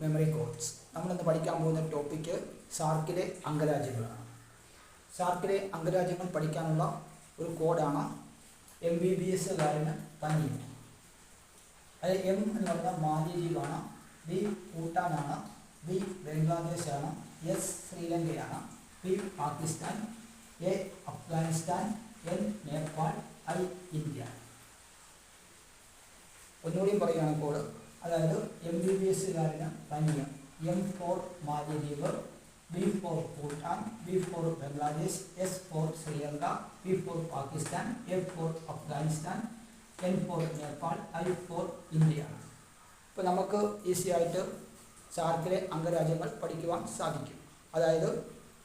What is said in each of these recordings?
Memory codes നമ്മളിന്ന് പഠിക്കാൻ പോകുന്ന ടോപ്പിക്ക് സാർക്കിലെ അംഗരാജ്യങ്ങളാണ്. സാർക്കിലെ അംഗരാജ്യങ്ങൾ പഠിക്കാനുള്ള ഒരു കോഡാണ് എം ബി ബി എസ് കാരന് തന്നി അത് എം എന്ന് പറഞ്ഞാൽ മാലിദ്വീപാണ് ബി ഭൂട്ടാനാണ് ബി ബംഗ്ലാദേശാണ് S ശ്രീലങ്കയാണ് P Pakistan A Afghanistan N Nepal I India. ഒന്നുകൂടിയും പറയുകയാണ് കോഡ് അതായത് എം ബി ബി എസ്സുകാരന് പനിയ എം ഫോർ മാലിദ്വീപ് B for Bhutan B for Bangladesh S for Sri Lanka B for Pakistan F for Afghanistan N for Nepal I for India ഇപ്പോൾ നമുക്ക് easy ആയിട്ട് സാർക്കിലെ അംഗരാജ്യങ്ങൾ പഠിക്കുവാൻ സാധിക്കും. അതായത്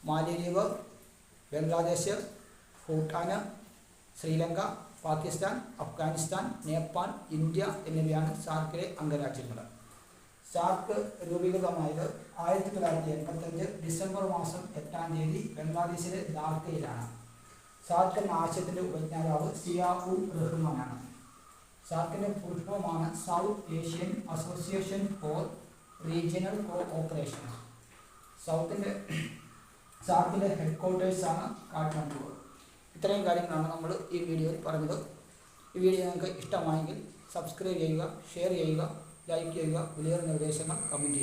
മാലിദ്വീപ് ബംഗ്ലാദേശ് ഭൂട്ടാന് ശ്രീലങ്ക പാകിസ്ഥാൻ അഫ്ഗാനിസ്ഥാൻ നേപ്പാൾ ഇന്ത്യ എന്നിവയാണ് സാർക്കിലെ അംഗരാജ്യങ്ങൾ. സാർക്ക് രൂപീകൃതമായത് ആയിരത്തി തൊള്ളായിരത്തി എൺപത്തഞ്ച് ഡിസംബർ മാസം എട്ടാം തീയതി ബംഗ്ലാദേശിലെ ധാക്കയിലാണ് സാർക്ക് എന്ന ആശയത്തിന്റെ ഉപജ്ഞാതാവ് സിയാഉ റഹ്മാനാണ്. സാർക്കിന്റെ ഫുൾഫോമാണ് south Asian association for regional cooperation സൗത്തിന്റെ സാർക്കിന്റെ ഹെഡ് ക്വാർട്ടേഴ്സാണ് ഇത്രയും കാര്യങ്ങളാണ് നമ്മൾ ഈ വീഡിയോയിൽ പറഞ്ഞത്. ഈ വീഡിയോ നിങ്ങൾക്ക് ഇഷ്ടമായെങ്കിൽ സബ്സ്ക്രൈബ് ചെയ്യുക ഷെയർ ചെയ്യുക ലൈക്ക് ചെയ്യുക വിലയേറെ നിർദ്ദേശങ്ങൾ കമന്റ് ചെയ്യുക.